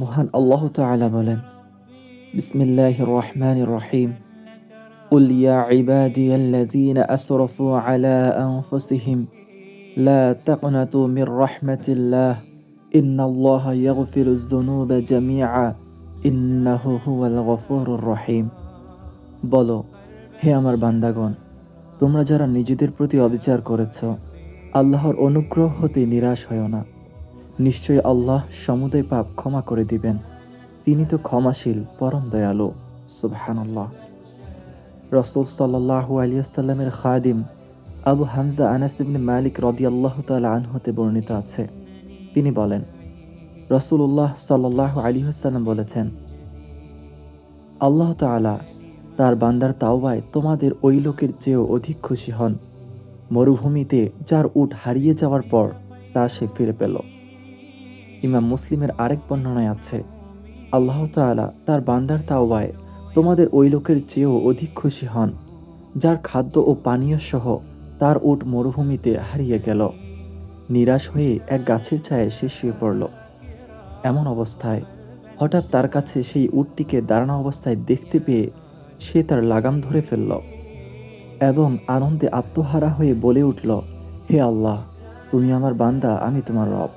মহান আল্লাহ তাআলা বলেন বিসমিল্লাহির রহমানির রহিম قل يا عبادي الذين أسرفوا على أنفسهم لا تقنطوا من رحمة الله إن الله يغفر الذنوب جميعا إنه هو الغفور الرحيم বলো হে আমার বান্দাগণ তোমরা যারা নিজেদের প্রতি অবিচার করেছ আল্লাহর অনুগ্রহ হতে নিরাশ হয় না নিশ্চয়ই আল্লাহ সমুদয় পাপ ক্ষমা করে দিবেন। তিনি তো ক্ষমাশীল, পরম দয়ালু। সুবহানাল্লাহ। রসুল সাল্লাহু আলিয়াল্লামের খাদিম আবু হামজা আনাস ইবনে মালিক রদিয়াল্লাহ তাল আনহতে বর্ণিত আছে। তিনি বলেন রসুল্লাহ সাল্লাহ আলী হাসাল্লাম বলেছেন, আল্লাহ তাআলা তার বান্দার তাওবায় তোমাদের ওই লোকের চেয়েও অধিক খুশি হন। মরুভূমিতে যার উট হারিয়ে যাওয়ার পর তা সে ফিরে পেল। ইমাম মুসলিমের আরেক বর্ণনায় আছে, আল্লাহ তাআলা তার বান্দার তাওবায় তোমাদের ওই লোকের চেয়েও অধিক খুশি হন, যার খাদ্য ও পানীয় সহ তার উট মরুভূমিতে হারিয়ে গেল। নিরাশ হয়ে এক গাছের ছায়ে সে শুয়ে পড়ল। এমন অবস্থায় হঠাৎ তার কাছে সেই উটটিকে দাঁড়ানো অবস্থায় দেখতে পেয়ে সে তার লাগাম ধরে ফেলল এবং আনন্দে আত্মহারা হয়ে বলে উঠল, হে আল্লাহ, তুমি আমার বান্দা, আমি তোমার রব।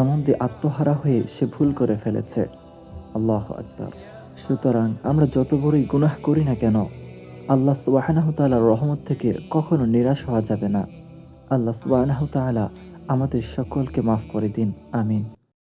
আনন্দে আত্মহারা হয়ে সে ভুল করে ফেলেছে। আল্লাহ আকবর। সুতরাং আমরা যত বড়ই গুনাহ করি না কেন, আল্লাহ সুবাহানাহ তালার রহমত থেকে কখনো নিরাশ হওয়া যাবে না। আল্লাহ সুবাহানাহ তালা আমাদের সকলকে মাফ করে দিন। আমিন।